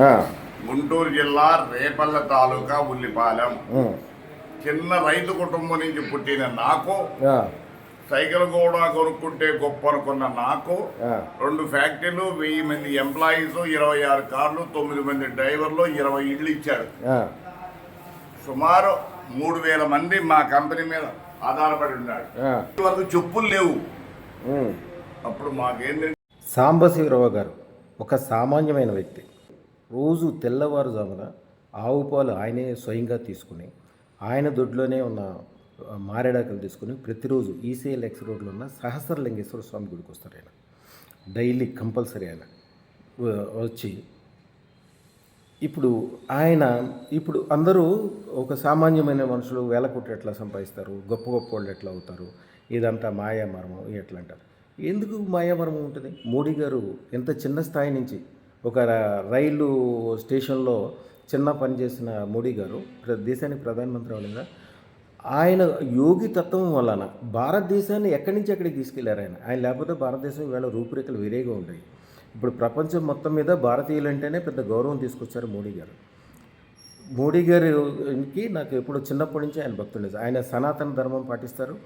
ఆ, గుంటూరు జిల్లా రేపల్ల తాలూకా ఉల్లిపాలెం. చిన్న రైతు కుటుంబం నుంచి పుట్టిన నాకు ఆ, సైకిల్ కూడా కొనుక్కుంటే గొప్ప అనుకున్న నాకు రెండు ఫ్యాక్టరీలు వెయ్యి మంది ఎంప్లాయీస్ ఇరవై ఆరు కార్లు తొమ్మిది మంది డ్రైవర్లు ఇరవై ఇళ్ళు ఇచ్చాడు. ఆ, సుమారు మూడు వేల మంది మా కంపెనీ మీద ఆధారపడి ఉన్నాడు. వరకు చెప్పులు లేవు. అప్పుడు మాకేంటంటే సాంబశివరావు గారు ఒక సామాన్యమైన వ్యక్తి. రోజు తెల్లవారుజామున ఆవు పాలు ఆయనే స్వయంగా తీసుకుని ఆయన దొడ్లోనే ఉన్న మారేడాకులు తీసుకుని ప్రతిరోజు ఈసీఎల్ ఎక్స్ రోడ్లో ఉన్న సహస్రలింగేశ్వర స్వామి గుడికి వస్తారు ఆయన. డైలీ కంపల్సరీ ఆయన వచ్చి. ఇప్పుడు ఆయన ఇప్పుడు అందరూ ఒక సామాన్యమైన మనుషులు వేల కోట్లు ఎట్లా సంపాదిస్తారు గొప్ప గొప్ప వాళ్ళు ఎట్లా అవుతారు ఇదంతా మాయామర్మం ఎట్లా అంటారు. ఎందుకు మాయామర్మం ఉంటుంది? మోడీ గారు ఎంత చిన్న స్థాయి నుంచి ఒక రైలు స్టేషన్లో చిన్న పని చేసిన మోడీ గారు దేశానికి ప్రధానమంత్రి అవ్వలేదా ఆయన యోగి తత్వం వలన భారతదేశాన్ని ఎక్కడి నుంచి ఎక్కడికి తీసుకెళ్ళారు ఆయన? ఆయన లేకపోతే భారతదేశం వేళ రూపురేఖలు వేరేగా ఉంటాయి. ఇప్పుడు ప్రపంచం మొత్తం మీద భారతీయులు అంటేనే పెద్ద గౌరవం తీసుకొచ్చారు మోడీ గారు. మోడీ గారికి నాకు ఎప్పుడు చిన్నప్పటి నుంచి ఆయన భక్తుడు ఆయన సనాతన ధర్మం పాటిస్తారు.